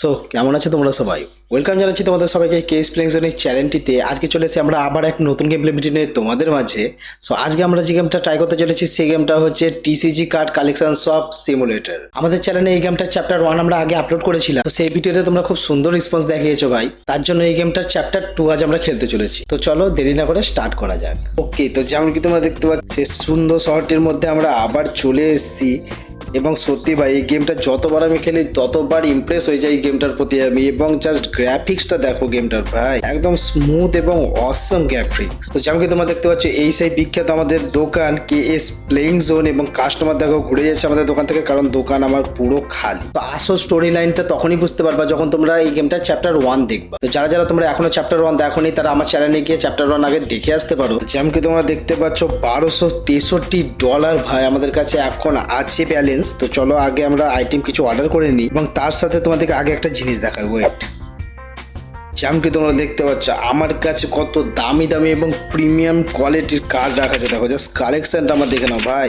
So কেমন আছে তোমরা সবাই? ওয়েলকাম জানাচ্ছি তোমাদের সবাইকে কেস প্লেইং জোনের চ্যানেলটিতে আজকে চলে এসে আমরা আবার এক নতুন গেম প্লে নিয়ে তোমাদের মাঝে। সো আজকে আমরা যে গেমটা ট্রাই করতে চলেছি, সেই গেমটা হচ্ছে TCG card collection shop simulator আমাদের চ্যানেলে এই গেমটার চ্যাপ্টার ওয়ান আমরা আগে আপলোড করেছিলাম। তো সেই ভিডিওতে তোমরা খুব সুন্দর রেসপন্স দেখিয়েছো ভাই। তার জন্য এই গেমটার চ্যাপ্টার টু আজ আমরা খেলতে চলেছি। তো চলো, দেরি না করে স্টার্ট করা যাক। ওকে তো যেমন কি তোমরা দেখতে পাচ্ছ সুন্দর শহরটির মধ্যে আমরা আবার চলে এসেছি। এবং সত্যি ভাই, এই গেমটা যতবার আমি খেলি, ততবার ইমপ্রেস হয়ে যাই এই গেমটার প্রতি আমি। এবং জাস্ট গ্রাফিক্সটা দেখো গেমটার ভাই, একদম স্মুথ এবং অসম গ্রাফিক্স তো যেমন কি তোমরা দেখতে পাচ্ছ, এই সেই বিখ্যাত আমাদের দোকান কে এস প্লেইং জোন এবং কাস্টমার দেখো, ঘুরে যাচ্ছে আমাদের দোকান থেকে, কারণ দোকান আমার পুরো খালি। তো আসল স্টোরি লাইনটা তখনই বুঝতে পারবা যখন তোমরা এই গেমটা চ্যাপ্টার ওয়ান দেখবা। তো যারা যারা তোমরা এখনও চ্যাপ্টার ওয়ান দেখো দেখোনি, তারা আমার চ্যানেলে গিয়ে চ্যাপ্টার ওয়ান আগে দেখে আসতে পারো। যেমন কি তোমরা দেখতে পাচ্ছ, বারোশো তেষট্টি ডলার ভাই আমাদের কাছে এখন আছে ব্যালেন্স তো চলো আগে আমরা আইটেম কিছু অর্ডার করে নিই এবং তার সাথে তোমাদেরকে আগে একটা জিনিস দেখাই ওয়েট যেমন কি তোমরা দেখতে পাচ্ছ, আমার কাছে কত দামি দামি এবং প্রিমিয়াম কোয়ালিটির কার্ড রাখা আছে। দেখো জাস্ট কালেকশনটা আমার দেখে নাও, ভাই।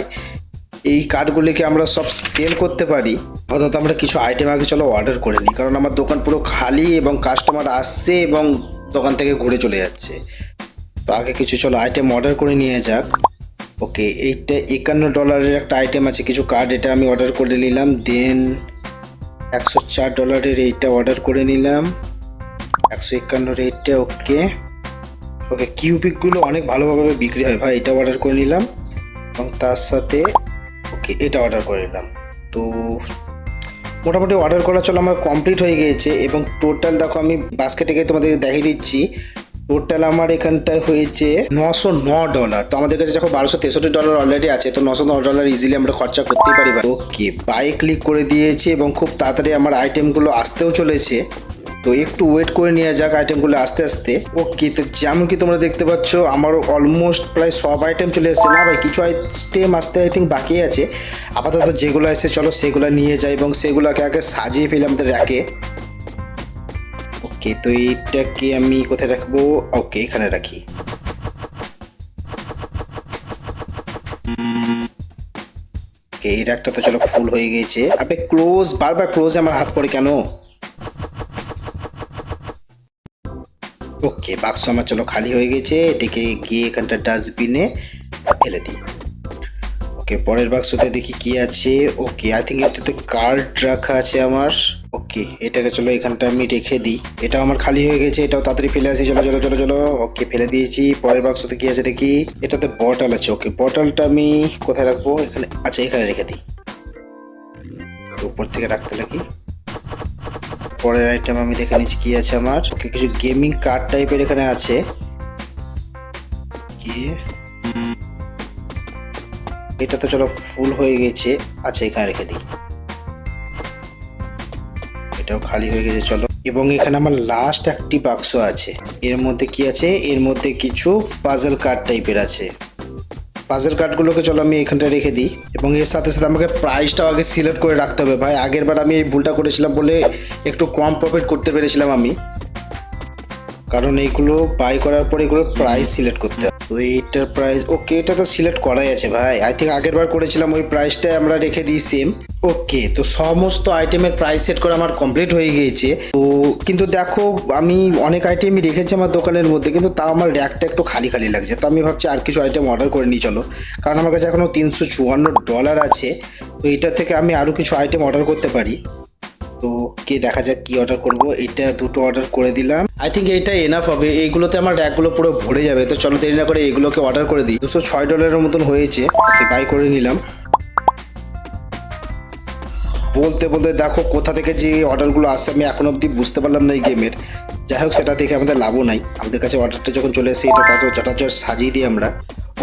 এই কার্ডগুলিকে আমরা সব সেল করতে পারি। অর্থাৎ আমরা কিছু আইটেম আগে চলো অর্ডার করে নিই, কারণ আমার দোকান পুরো খালি এবং কাস্টমার আসছে এবং দোকান থেকে ঘুরে চলে যাচ্ছে। তো আগে কিছু চলো আইটেম অর্ডার করে নিয়ে যাক। ওকে এইটা একান্ন ডলারের একটা আইটেম আছে, কিছু কার্ড এটা আমি অর্ডার করে নিলাম দেন একশো চার ডলারের এইটা অর্ডার করে নিলাম, একশো একান্নর এইটা ওকে ওকে কিউবিকগুলো অনেক ভালোভাবে বিক্রি হয়, ভাই, এটা অর্ডার করে নিলাম, এবং তার সাথে ওকে এটা অর্ডার করে নিলাম। তো মোটামুটি অর্ডার করা চলো, আমার কমপ্লিট হয়ে গিয়েছে, এবং টোটাল দেখো আমি বাস্কেটে গিয়ে তোমাদের দেখিয়ে দিচ্ছি। টোটাল আমার এখানটায় হয়েছে নশো ন ডলার তো আমাদের কাছে যখন বারোশো তেষট্টি ডলার অলরেডি আছে, তো নশো ন ডলার ইজিলি আমরা খরচা করতেই পারি ওকে বাই ক্লিক করে দিয়েছি এবং খুব তাড়াতাড়ি আমার আইটেমগুলো আসতেও চলেছে। তো একটু ওয়েট করে নিয়ে যাক আইটেমগুলো আস্তে আস্তে। ওকে, তো যেমন কি তোমরা দেখতে পাচ্ছ আমার অলমোস্ট প্রায় সব আইটেম চলে এসেছে। না ভাই, কিছু আইটেম আসতে আই থিঙ্ক বাকি আছে। আপাতত যেগুলো এসে চলো সেগুলো নিয়ে যাই এবং সেগুলোকে আগে সাজিয়ে ফেলি আমাদের র্যাকে ওকে, তো এইটাকে আমি কোথায় রাখব? ওকে, এখানে রাখি। ওকে, এই র্যাকটা তো চলো ফুল হয়ে গেছে আপনি ক্লোজ, বারবার ক্লোজ আমার হাত পড়ে কেন? ওকে, বাক্স আমার চলো খালি হয়ে গেছে এটাকে গিয়ে এখানটা ডাস্টবিনে ফেলে দিই। ওকে, পরের বাক্সতে দেখি কি আছে। ওকে আই থিঙ্ক এটাতে কার্ড রাখা আছে আমার। ওকে, এটাকে চলো এখানটা আমি রেখে দিই। এটা আমার খালি হয়ে গেছে, এটাও তাড়াতাড়ি ফেলে আসি, চলো চলো চলো চলো। ওকে, ফেলে দিয়েছি। পরের বাক্সতে কি আছে দেখি? এটাতে বটল আছে, ওকে বটলটা আমি কোথায় রাখব? এখানে আচ্ছা এখানে রেখে দিই। উপর থেকে রাখতে লাগি। পরের আইটেম আমি দেখে নিচ্ছি কি আছে আমার। ওকে, কিছু গেমিং কার্ড টাইপের এখানে আছে। কি? এটা তো চলো ফুল হয়ে গেছে। আচ্ছা এখানে রেখে দিই। এটাও খালি হয়ে গেছে, চলো। এবং এখানে আমার লাস্ট একটি বাক্স আছে। এর মধ্যে কি আছে? এর মধ্যে কিছু পাজল কার্ড টাইপের আছে। পাজেল কার্ডগুলোকে চলো আমি এখানটা রেখে দিই। এবং এর সাথে সাথে আমাকে প্রাইসটাও আগে সিলেক্ট করে রাখতে হবে। ভাই, আগের বার আমি এই ভুলটা করেছিলাম বলে একটু কম প্রফিট করতে পেরেছিলাম আমি। কারণ এইগুলো বাই করার পর এগুলো প্রাইস সিলেক্ট করতে হবে। তো এইটার প্রাইস ওকে এটা তো সিলেক্ট করাই আছে ভাই। আই থিঙ্ক আগের বার করেছিলাম, ওই প্রাইসটাই আমরা রেখে দিই সেম ওকে তো সমস্ত আইটেমের প্রাইস সেট করা আমার কমপ্লিট হয়ে গিয়েছে। তো কিন্তু দেখো, আমি অনেক আইটেমই রেখেছি আমার দোকানের মধ্যে, কিন্তু তাও আমার র্যাকটা একটু খালি খালি লাগছে। তো আমি ভাবছি আর কিছু আইটেম অর্ডার করে নিই, চলো। কারণ আমার কাছে এখনও তিনশো চুয়ান্ন ডলার আছে। তো এটা থেকে আমি আরও কিছু আইটেম অর্ডার করতে পারি। তো কে দেখা যাক কি অর্ডার করব। এটা দুটো অর্ডার করে দিলাম। আই থিঙ্ক এইটা এনাফ হবে। এইগুলোতে আমার র্যাকগুলো পুরো ভরে যাবে। তো চলো দেরি না করে এইগুলোকে অর্ডার করে দিই। দুশো ছয় ডলারের মতন হয়েছে। বাই করে নিলাম। বলতে বলতে দেখো কোথা থেকে যে অর্ডারগুলো আসছে আমি এখন অবধি বুঝতে পারলাম না এই গেমের যাই হোক, সেটা দেখে আমাদের লাভও নাই। আমাদের কাছে অর্ডারটা যখন চলে এসে এটা তত চটাচট সাজিয়ে দিই আমরা।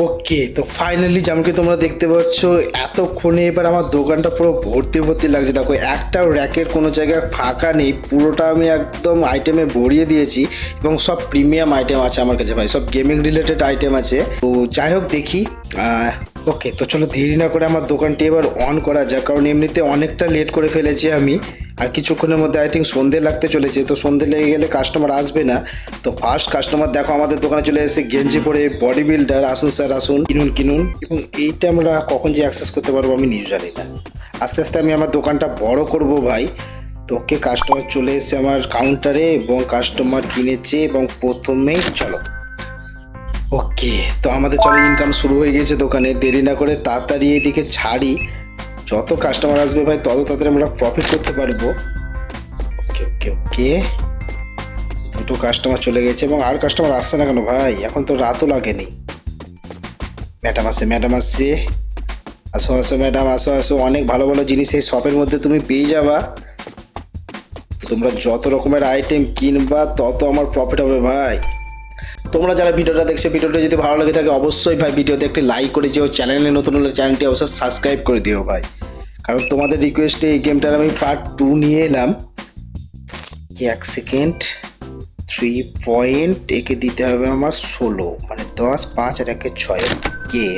ওকে, তো ফাইনালি যেমনকি তোমরা দেখতে পাচ্ছ, এতক্ষণে এবার আমার দোকানটা পুরো ভর্তি ভর্তি লাগছে। দেখো, একটা র্যাকের কোনো জায়গায় ফাঁকা নেই, পুরোটা আমি একদম আইটেমে ভরিয়ে দিয়েছি এবং সব প্রিমিয়াম আইটেম আছে আমার কাছে ভাই, সব গেমিং রিলেটেড আইটেম আছে। তো যাই হোক দেখি ওকে তো চলো দেরি না করে আমার দোকানটি এবার অন করা যাক, কারণ এমনিতে অনেকটা লেট করে ফেলেছি আমি। আর কিছুক্ষণের মধ্যে আই থিঙ্ক সন্ধে লাগতে চলেছে, তো সন্ধে লেগে গেলে কাস্টমার আসবে না। তো ফার্স্ট কাস্টমার দেখো আমাদের দোকানে চলে এসে গেঞ্জি পরে বডি বিল্ডার আসুন স্যার আসুন। কিনুন কিনুন। এবং এইটা আমরা কখন যে অ্যাক্সেস করতে পারব আমি নিজে জানি না। আস্তে আস্তে আমি আমার দোকানটা বড় করব ভাই। তোকে কাস্টমার চলে এসেছে আমার কাউন্টারে এবং কাস্টমার কিনেছে এবং প্রথমেই চলো। ওকে, তো আমাদের চলো ইনকাম শুরু হয়ে গেছে দোকানে। দেরি না করে তাড়াতাড়ি এদিকে ছাড়ি। যত কাস্টমার আসবে ভাই, তত তাড়াতাড়ি আমরা প্রফিট করতে পারব। ওকে ওকে ওকে। দুটো কাস্টমার চলে গেছে এবং আর কাস্টমার আসছে না কেন ভাই? এখন তো রাতও লাগেনি। ম্যাডাম আসে ম্যাডাম আসছে। আসো আসো, ম্যাডাম, আসো আসো। অনেক ভালো ভালো জিনিস এই শপের মধ্যে তুমি পেয়ে যাবা। তোমরা যত রকমের আইটেম কিনবা, তত আমার প্রফিট হবে ভাই। তোমরা যারা ভিডিওটা দেখছ ভিডিওটা যদি ভালো লাগে থাকে, অবশ্যই ভাই ভিডিওতে একটি লাইক করে দিও। চ্যানেলে নতুন হলে চ্যানেলটি অবশ্যই সাবস্ক্রাইব করে দিও ভাই। কারণ তোমাদের রিকোয়েস্টে এই গেমটার আমি পার্ট টু নিয়ে এলাম। এক সেকেন্ড থ্রি পয়েন্ট একে দিতে হবে আমার ষোলো। মানে দশ, পাঁচ আর একে ছয়। কে?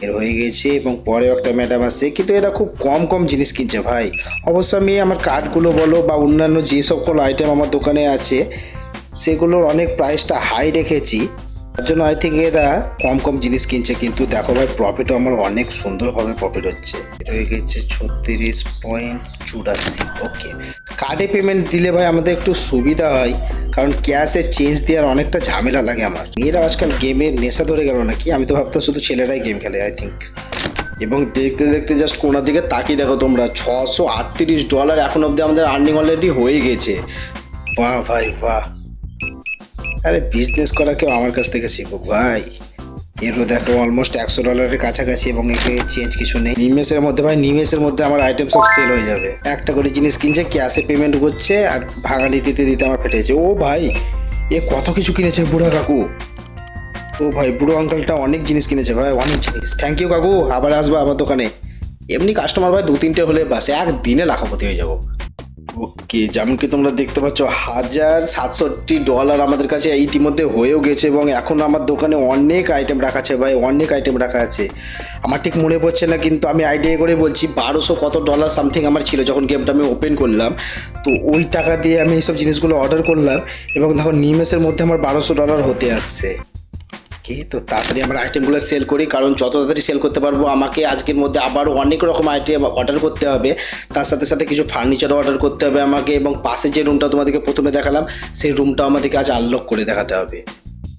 এর হয়ে গেছে এবং পরেও একটা ম্যাডাম আছে। কিন্তু এরা খুব কম কম জিনিস কিনছে ভাই। অবশ্য আমি আমার কার্ডগুলো বলো বা অন্যান্য যে সকল আইটেম আমার দোকানে আছে সেগুলোর অনেক প্রাইসটা হাই রেখেছি। তার জন্য আই থিঙ্ক এরা কম কম জিনিস কিনছে। কিন্তু দেখো ভাই প্রফিটও আমার অনেক সুন্দরভাবে প্রফিট হচ্ছে। এটা হয়ে গেছে ছত্রিশ পয়েন্ট চুরাশি। ওকে কার্ডে পেমেন্ট দিলে ভাই আমাদের একটু সুবিধা হয়। কারণ ক্যাশে চেঞ্জ দেওয়ার অনেকটা ঝামেলা লাগে আমার। মেয়েরা আজকাল গেমের নেশা ধরে গেল নাকি? আমি তো ভাবতাম শুধু ছেলেরাই গেম খেলে আই থিঙ্ক এবং দেখতে দেখতে জাস্ট কোনার দিকে তাকিয়ে দেখো তোমরা ছশো আটত্রিশ ডলার এখন অবধি আমাদের আর্নিং অলরেডি হয়ে গেছে। বাহ ভাই, বাহ। আরে বিজনেস করা কেউ আমার কাছ থেকে শিখুক, ভাই। এরও দেখো অলমোস্ট একশো ডলারের কাছাকাছি এবং একে চেঞ্জ কিছু নেই। নিমেষের মধ্যে, ভাই, নিমেষের মধ্যে আমার আইটেম সব সেল হয়ে যাবে। একটা করে জিনিস কিনছে ক্যাশে পেমেন্ট করছে আর ভাঙালি দিতে দিতে আমার ফেটেছে ও, ভাই, এ কত কিছু কিনেছে বুড়া কাকু? ও, ভাই, বুড়ো আঙ্কালটা অনেক জিনিস কিনেছে, ভাই, অনেক জিনিস। থ্যাংক ইউ কাকু। আবার আসব আমার দোকানে। এমনি কাস্টমার ভাই দু তিনটে হলে বাস একদিনে লাখাপতি হয়ে যাব। ওকে যেমন কি তোমরা দেখতে পাচ্ছ, হাজার সাতষট্টি ডলার আমাদের কাছে ইতিমধ্যে হয়েও গেছে এবং এখন আমার দোকানে অনেক আইটেম রাখা আছে ভাই, অনেক আইটেম রাখা আছে। আমার ঠিক মনে পড়ছে না, কিন্তু আমি আইডিয়া করে বলছি, বারোশো কত ডলার সামথিং আমার ছিল যখন গেমটা আমি ওপেন করলাম। তো ওই টাকা দিয়ে আমি এইসব জিনিসগুলো অর্ডার করলাম এবং দেখো, নিমেষের মধ্যে আমার বারোশো ডলার হতে আসছে। কি তো তাড়াতাড়ি আমরা আইটেমগুলো সেল করি, কারণ যত তাড়াতাড়ি সেল করতে পারব, আমাকে আজকের মধ্যে আবারও অনেক রকম আইটেম অর্ডার করতে হবে। তার সাথে সাথে কিছু ফার্নিচারও অর্ডার করতে হবে আমাকে, এবং পাশে যে রুমটা তোমাদেরকে প্রথমে দেখালাম, সেই রুমটাও আমাদেরকে আজ আনলক করে দেখাতে হবে।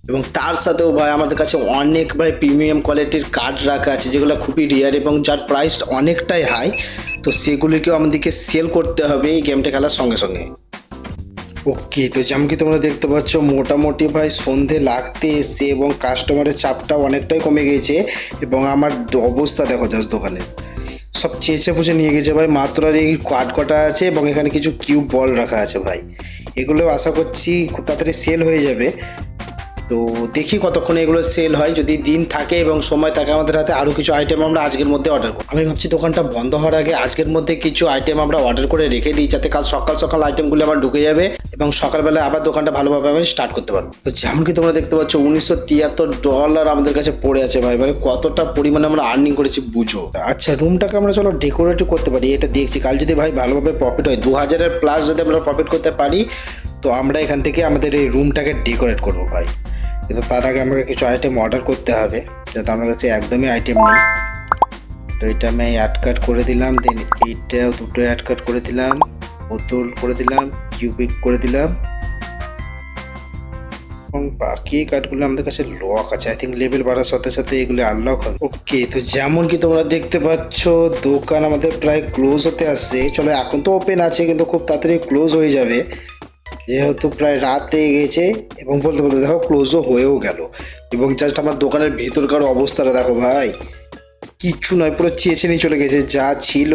এবং তার সাথেও ভাই, আমাদের কাছে অনেক ভাই প্রিমিয়াম কোয়ালিটির কার্ড রাখা আছে, যেগুলো খুবই রিয়ার এবং যার প্রাইস অনেকটাই হাই তো সেগুলিকেও আমাদেরকে সেল করতে হবে এই গেমটা খেলার সঙ্গে সঙ্গে। ওকে, তো যেমন কি তোমরা দেখতে পাচ্ছ, মোটামুটি ভাই সন্ধে লাগতে এসছে এবং কাস্টমারের চাপটা অনেকটাই কমে গেছে এবং আমার অবস্থা দেখো যাস দোকানে। সব চেঁচে পুষে নিয়ে গেছে ভাই, মাত্র আর এই কাঠ কটা আছে এবং এখানে কিছু কিউব বল রাখা আছে ভাই। এগুলো আশা করছি খুব তাড়াতাড়ি সেল হয়ে যাবে। তো দেখি কতক্ষণে এগুলো সেল হয়, যদি দিন থাকে এবং সময় থাকে আমাদের হাতে আরও কিছু আইটেম আমরা আজকের মধ্যে অর্ডার করব। আমি ভাবছি দোকানটা বন্ধ হওয়ার আগে আজকের মধ্যে কিছু আইটেম আমরা অর্ডার করে রেখে দিই, যাতে কাল সকাল সকাল আইটেমগুলো আমার ঢুকে যাবে এবং সকালবেলা আবার দোকানটা ভালোভাবে আমি স্টার্ট করতে পারব। তো যেমন কি তোমরা দেখতে পাচ্ছ, উনিশশো তিয়াত্তর ডলার আমাদের কাছে পড়ে আছে ভাই। মানে কতটা পরিমাণে আমরা আর্নিং করেছি, বুঝো। আচ্ছা রুমটাকে আমরা চলো ডেকোরেটও করতে পারি, এটা দেখছি। কাল যদি ভাই ভালোভাবে প্রফিট হয় দু হাজারের প্লাস যদি আমরা প্রফিট করতে পারি, তো আমরা এখান থেকে আমাদের এই রুমটাকে ডেকোরেট করব ভাই। কিন্তু তার আগে আমাকে কিছু আইটেম অর্ডার করতে হবে, যাতে আমার কাছে একদমই আইটেম নেই। তো এটা আমি অ্যাড কাট করে দিলাম দেন এইটাও দুটো অ্যাড কাট করে দিলাম বোতল করে দিলাম কিউবিক করে দিলাম। এবং বাকি কার্ডগুলো আমাদের কাছে লক আছে আই থিঙ্ক লেভেল বাড়ার সাথে সাথে এগুলো আনলক হবে। ওকে তো যেমন কি তোমরা দেখতে পাচ্ছ, দোকান আমাদের প্রায় ক্লোজ হতে আসছে। চলো, এখন তো ওপেন আছে, কিন্তু খুব তাড়াতাড়ি ক্লোজ হয়ে যাবে। যেহেতু প্রায় রাত লেগে গেছে এবং বলতে বলতে দেখো ক্লোজও হয়েও গেল। এবং জাস্ট আমার দোকানের ভেতরকার অবস্থাটা দেখো ভাই, কিচ্ছু নয়, পুরো চেয়েছে নিয়ে চলে গেছে, যা ছিল।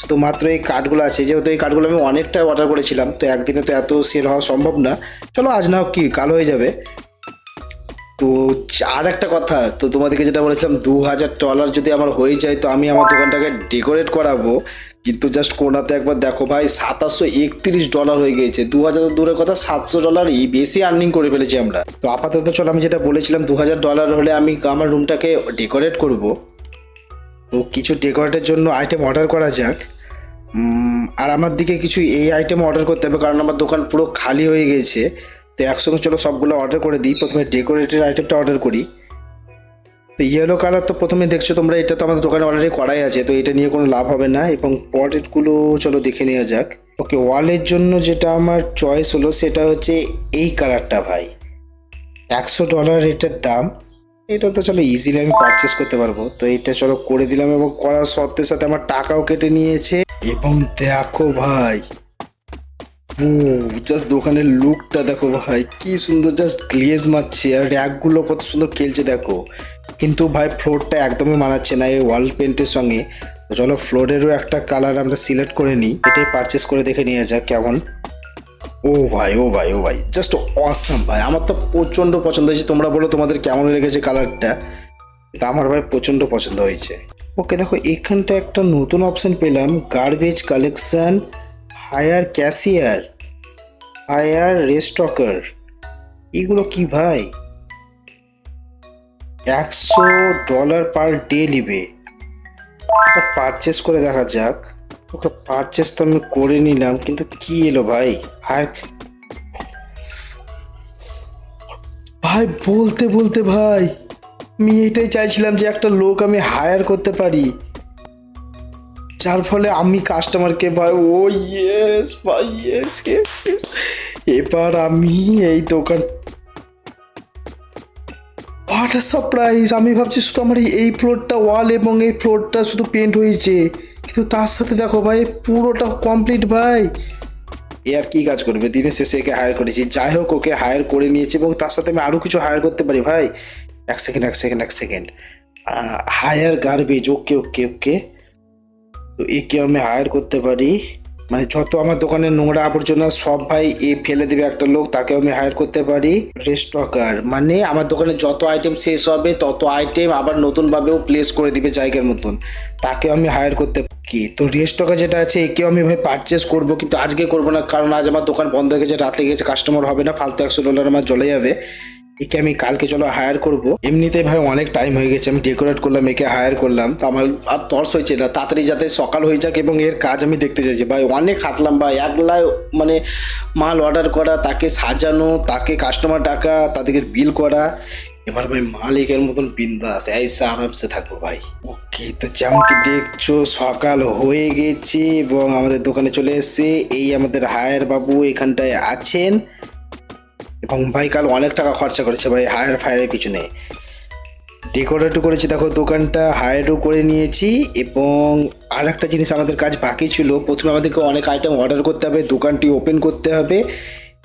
শুধুমাত্র এই কার্ডগুলো আছে, যেহেতু এই কার্ডগুলো আমি অনেকটা অর্ডার করেছিলাম, তো একদিনে তো এত সেল হওয়া সম্ভব না। চলো আজ না হোক কি, কাল হয়ে যাবে। তো আর একটা কথা, তো তোমাদেরকে যেটা বলেছিলাম, দু হাজার ডলার যদি আমার হয়ে যায়, তো আমি আমার দোকানটাকে ডেকোরেট করাবো। কিন্তু জাস্ট কোনাতে একবার দেখো ভাই সাতাশশো একত্রিশ ডলার হয়ে গেছে দু হাজার দূরের কথা সাতশো ডলার বেশি আর্নিং করে ফেলেছি আমরা। তো আপাতত চলো আমি যেটা বলেছিলাম দু হাজার ডলার হলে আমি আমার রুমটাকে ডেকোরেট করব। তো কিছু ডেকোরেটের জন্য আইটেম অর্ডার করা যাক। আর আমার দিকে কিছু এই আইটেম অর্ডার করতে হবে, কারণ আমার দোকান পুরো খালি হয়ে গেছে তো একসঙ্গে চলো সবগুলো অর্ডার করে দিই। প্রথমে ডেকোরেটের আইটেমটা অর্ডার করি। তো ইয়েলো কালার তো প্রথমে দেখছ তোমরা, এটা তো আমাদের দোকানে অলরেডি করাই আছে, তো এটা নিয়ে কোনো লাভ হবে না। এবং পটেটগুলো চলো দেখে নেওয়া যাক। ওকে ওয়ালের জন্য যেটা আমার চয়েস হলো, সেটা হচ্ছে এই কালারটা ভাই। একশো ডলার এটার দাম। এটা তো চলো ইজিলি আমি পারচেস করতে পারব। তো এটা চলো করে দিলাম এবং করার সত্ত্বে সাথে আমার টাকাও কেটে নিয়েছে। এবং দেখো ভাই, ও জাস্ট দোকানের লুকটা দেখো ভাই, কি সুন্দর জাস্ট গ্লেজ মারছে। আর র্যাকগুলো কত সুন্দর খেলছে, দেখো। কিন্তু ভাই ফ্লোরটা একদমই মানাচ্ছে না এই ওয়াল পেন্টের সঙ্গে। চলো ফ্লোরেরও একটা কালার আমরা সিলেক্ট করে নিই। এটাই পারচেস করে দেখে নিয়ে যাক কেমন। ও ভাই ও ভাই ও ভাই জাস্ট অসাম ভাই। আমার তো প্রচণ্ড পছন্দ হয়েছে। তোমরা বলো তোমাদের কেমন লেগেছে কালারটা তা আমার ভাই প্রচণ্ড পছন্দ হয়েছে। ওকে, দেখো এখানটা একটা নতুন অপশন পেলাম। Garbage collection hire cashier hire restocker এগুলো কি ভাই? একশো ডলার পার ডে নিবে। এটা পারচেস করে দেখা যাক। ওকে পারচেস তো আমি করে নিলাম, কিন্তু কি এলো ভাই? হায় ভাই, বলতে বলতে ভাই, আমি এটাই চাইছিলাম যে একটা লোক আমি হায়ার করতে পারি। যার ফলে আমি কাস্টমারকে ভাই, ও ইয়েস ভাই ইয়েস এবার আমি এই দোকান হোয়াট আ সারপ্রাইজ আমি ভাবছি শুধু আমার এই- ফ্লোরটা ওয়াল এবং এই ফ্লোরটা শুধু পেন্ট হয়েছে। কিন্তু তার সাথে দেখো ভাই, পুরোটা কমপ্লিট ভাই। এ আর কি কাজ করবে? দিনের শেষে একে হায়ার করেছি। যাই হোক, ওকে হায়ার করে নিয়েছি এবং তার সাথে আমি আরও কিছু হায়ার করতে পারি ভাই। এক সেকেন্ড এক সেকেন্ড এক second hire garbage okay okay okay. তো একে আমি হায়ার করতে পারি। মানে যত আমার দোকানের নোংরা আবর্জনা সব ভাই এ ফেলে দেবে একটা লোক তাকে আমি হায়ার করতে পারি। রেস্টকার মানে আমার দোকানে যত আইটেম শেষ হবে, তত আইটেম আবার নতুনভাবেও প্লেস করে দিবে জায়গার মতন। তাকে আমি হায়ার করতে কি? তো রেস্টকার যেটা আছে, একেও আমি ভাই পারচেস করব, কিন্তু আজকে করব না, কারণ আজ আমার দোকান বন্ধ হয়ে গেছে, রাতে গেছে কাস্টমার হবে না, ফালতু একশো ডলার আমার জলে যাবে। একে আমি কালকে চলো হায়ার করব। এমনিতেই ভাই অনেক টাইম হয়ে গেছে, আমি ডেকোরেট করলাম, একে হায়ার করলাম। তো আমার আর তর্স হয়েছে না, তাড়াতাড়ি যাতে সকাল হয়ে যাক এবং এর কাজ আমি দেখতে চাইছি। ভাই, অনেক খাটলাম ভাই একলাই মানে মাল অর্ডার করা, তাকে সাজানো, তাকে কাস্টমার টাকা তাদেরকে বিল করা। এবার ভাই মালিকের মতন বিন্দাস এইসে আরামসে থাকব ভাই। ওকে, তো যেমন কি দেখছ, সকাল হয়ে গেছে এবং আমাদের দোকানে চলে এসেছে। এই আমাদের হায়ার বাবু এখানটায় আছেন। এবং ভাই কাল অনেক টাকা খরচা করেছে ভাই হায়ার ফায়ারের পিছনে। ডেকোরেটও করেছি, দেখো দোকানটা হায়ারও করে নিয়েছি এবং আর একটা জিনিস আমাদের কাজ বাকি ছিল, প্রথমে আমাদেরকে অনেক আইটেম অর্ডার করতে হবে, দোকানটি ওপেন করতে হবে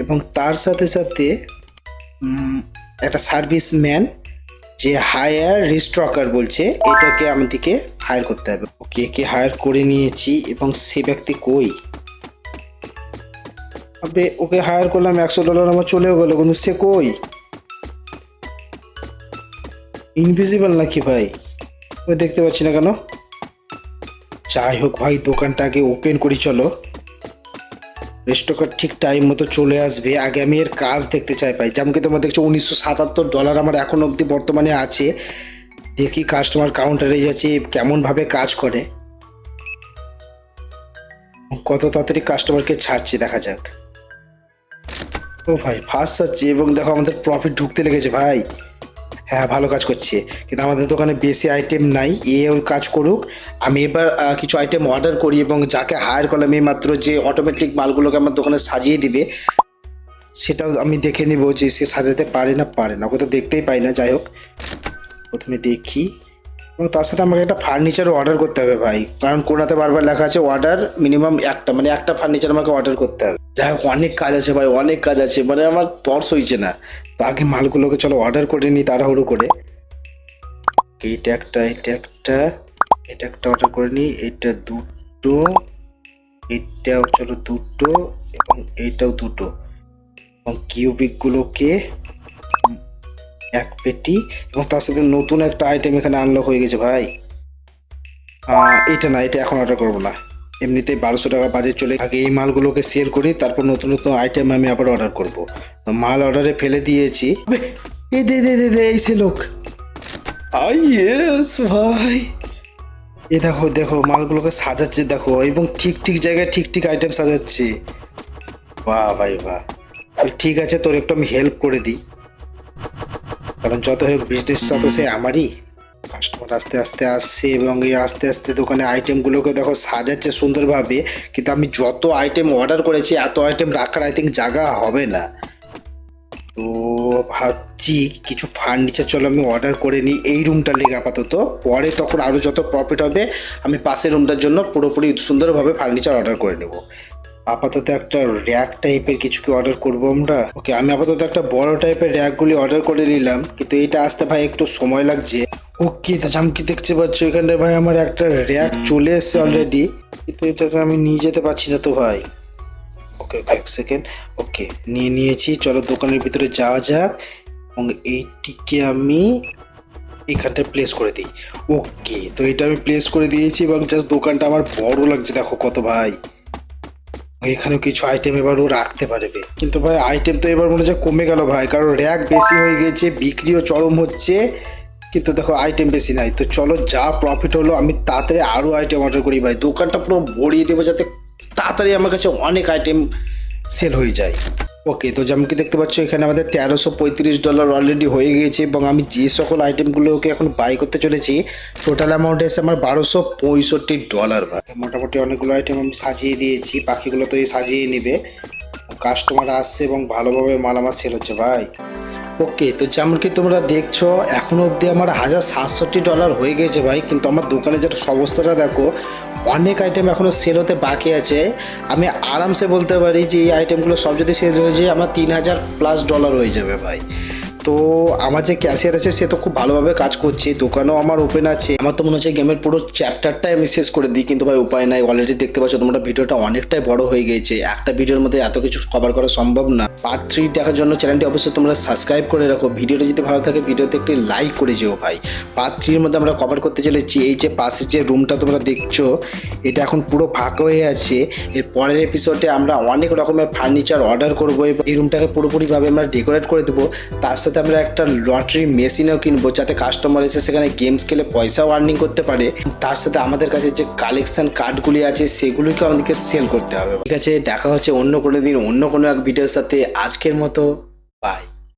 এবং তার সাথে সাথে একটা সার্ভিস ম্যান যে হায়ার রিস্ট্রকার বলছে, এটাকে আমাদেরকে হায়ার করতে হবে। ওকে একে হায়ার করে নিয়েছি এবং সে ব্যক্তি কই? আবে, ওকে হায়ার করলাম, একশো ডলার আমার চলেও গেলো, কিন্তু সে কই? ইনভিজিবল নাকি ভাই? ওই দেখতে পাচ্ছি না কেন? যাই হোক ভাই, দোকানটাকে ওপেন করি, চলো। রেস্টকার ঠিক টাইম মতো চলে আসবে। আগে আমি এর কাজ দেখতে চাই ভাই। যেমন কি তোমরা দেখছ, উনিশশো সাতাত্তর ডলার আমার এখন অবধি বর্তমানে আছে। দেখি কাস্টমার কাউন্টারে যাচ্ছে, কেমনভাবে কাজ করে। কত তাড়াতাড়ি কাস্টমারকে ছাড়ছে, দেখা যাক। ও ভাই ফার্স্ট ছাড়ছে এবং দেখো আমাদের প্রফিট ঢুকতে লেগেছে ভাই। হ্যাঁ ভালো কাজ করছে। কিন্তু আমাদের দোকানে বেশি আইটেম নাই, এ ওর কাজ করুক। আমি এবার কিছু আইটেম অর্ডার করি এবং যাকে হায়ার করলাম এই মাত্র যে অটোমেটিক মালগুলোকে আমার দোকানে সাজিয়ে দিবে, সেটাও আমি দেখে নিব যে সে সাজাতে পারে না পারে না। ওকে তো দেখতেই পাই না, যাই হোক। প্রথমে দেখি। এবং তার সাথে আমাকে একটা ফার্নিচারও অর্ডার করতে হবে ভাই। কারণ কোনাতে বারবার লেখা আছে অর্ডার মিনিমাম একটা মানে একটা ফার্নিচার আমাকে অর্ডার করতে হবে। যাই হোক, অনেক কাজ আছে ভাই, অনেক কাজ আছে মানে আমার তর্স হয়েছে না। তো আগে মালগুলোকে চলো অর্ডার করে নিই তাড়াহুড়ো করে। এইটা একটা, এটা একটা এটা একটা অর্ডার করে নিই, এটা দুটো, এটাও চলো দুটো, এবং এইটাও দুটো। এবং কিউবিকগুলোকে এক পেটি এবং তার সাথে নতুন একটা আইটেম এখানে আনলক হয়ে গেছে ভাই। এটা না, এটা এখন অর্ডার করব না। এমনিতেই বারোশো টাকা বাজেট চলে। আগে এই মালগুলোকে শেয়ার করি, তারপর নতুন নতুন আইটেম আমি আবার অর্ডার করব। তো মাল অর্ডারে ফেলে দিয়েছি। এই দে দে দে এই সে লোক। ভাই। এ দেখো দেখো, মালগুলোকে সাজাচ্ছে, দেখো, এবং ঠিক ঠিক জায়গায় ঠিক ঠিক আইটেম সাজাচ্ছে। বাহ, ভাই, বাহ। ঠিক আছে, তোর একটু আমি হেল্প করে দিই। কারণ যত হোক বিজনেস তো সে আমারই। কাস্টমার আস্তে আস্তে আসছে এবং এই আস্তে আস্তে দোকানে আইটেমগুলোকে দেখো সাজাচ্ছে সুন্দরভাবে কিন্তু আমি যত আইটেম অর্ডার করেছি এত আইটেম রাখার আই থিঙ্ক জায়গা হবে না। তো ভাবছি কিছু ফার্নিচার চলো আমি অর্ডার করে নিই এই রুমটা লেগে আপাতত। পরে তখন আরও যত প্রফিট হবে আমি পাশের রুমটার জন্য পুরোপুরি সুন্দরভাবে ফার্নিচার অর্ডার করে নেব। আপাতত একটা র্যাক টাইপের কিছু কি অর্ডার করব আমরা? ওকে আমি আপাতত একটা বড় টাইপের র্যাকগুলি অর্ডার করে নিলাম, কিন্তু এটা আসতে ভাই একটু সময় লাগছে। ওকে তো জামকি দেখতে পাচ্ছ, এখানটায় ভাই আমার একটা র্যাক চলে এসছে অলরেডি কিন্তু এটাকে আমি নিয়ে যেতে পারছি না তো ভাই। ওকে ওকে এক সেকেন্ড ওকে নিয়ে নিয়েছি, চলো দোকানের ভিতরে যাওয়া যাক, এবং এইটিকে আমি এখানটায় প্লেস করে দিই। ওকে তো এটা আমি প্লেস করে দিয়েছি, এবং জাস্ট দোকানটা আমার বড় লাগছে, দেখো কত ভাই। এখানেও কিছু আইটেম এবার ও রাখতে পারবে। কিন্তু ভাই আইটেম তো এবার মনে হচ্ছে কমে গেল ভাই, কারণ র্যাক বেশি হয়ে গেছে, বিক্রিও চরম হচ্ছে। কিন্তু দেখো আইটেম বেশি নাই। তো চলো, যা প্রফিট হলো, আমি তাড়াতাড়ি আরও আইটেম অর্ডার করি ভাই। দোকানটা পুরো ভরিয়ে দেবো যাতে তাড়াতাড়ি আমার কাছে অনেক আইটেম সেল হয়ে যায়। ওকে তো যেমন কি দেখতে পাচ্ছ, এখানে আমাদের তেরোশো পঁয়ত্রিশ ডলার অলরেডি হয়ে গিয়েছে এবং আমি যে সকল আইটেমগুলোকে এখন বাই করতে চলেছি টোটাল অ্যামাউন্ট এসে আমার বারোশো পঁয়ষট্টি ডলার মোটামুটি অনেকগুলো আইটেম আমি সাজিয়ে দিয়েছি পাখিগুলো তো এই সাজিয়ে নেবে। কাস্টমার আসছে এবং ভালোভাবে মাল আমার সেল হচ্ছে ভাই। ওকে, তো যেমন কি তোমরা দেখছ, এখন অবধি আমার হাজার সাতষট্টি ডলার হয়ে গেছে ভাই, কিন্তু আমার দোকানে যেটা অবস্থাটা দেখো, অনেক আইটেম এখনও সেল হতে বাকি আছে। আমি আরামসে বলতে পারি যে এই আইটেমগুলো সব যদি সেল হয়ে যায়, আমার তিন হাজার প্লাস ডলার হয়ে যাবে ভাই। তো আমার যে ক্যাশিয়ার আছে, সে তো খুব ভালোভাবে কাজ করছে, দোকানও আমার ওপেন আছে। আমার তো মনে হচ্ছে গেমের পুরো চ্যাপ্টারটাই আমি শেষ করে দিই, কিন্তু ভাই উপায় নাই। অলরেডি দেখতে পাচ্ছ তোমরা ভিডিওটা অনেকটাই বড় হয়ে গেছে একটা ভিডিওর মধ্যে এত কিছু কভার করা সম্ভব না। পার্ট থ্রি দেখার জন্য চ্যানেলটি অবশ্যই তোমরা সাবস্ক্রাইব করে রাখো। ভিডিওটা যদি ভালো থাকে, ভিডিওতে একটি লাইক করে যেও ভাই। পার্ট থ্রির মধ্যে আমরা কভার করতে চলেছি, এই যে পাশে যে রুমটা তোমরা দেখছ, এটা এখন পুরো ফাঁকা হয়ে আছে। এর পরের এপিসোডে আমরা অনেক রকমের ফার্নিচার অর্ডার করব এই রুমটাকে পুরোপুরিভাবে আমরা ডেকোরেট করে দেবো। তার সাথে আমরা একটা লটারি মেশিনও কিনবো, যাতে কাস্টমার এসে সেখানে গেমস খেলে পয়সাও আর্নিং করতে পারে। তার সাথে আমাদের কাছে যে কালেকশন কার্ডগুলি আছে সেগুলিকে আমাদেরকে সেল করতে হবে। ঠিক আছে, দেখা হচ্ছে অন্য কোনো দিন, অন্য কোনো এক ভিডিওর সাথে। আজকের মতো বাই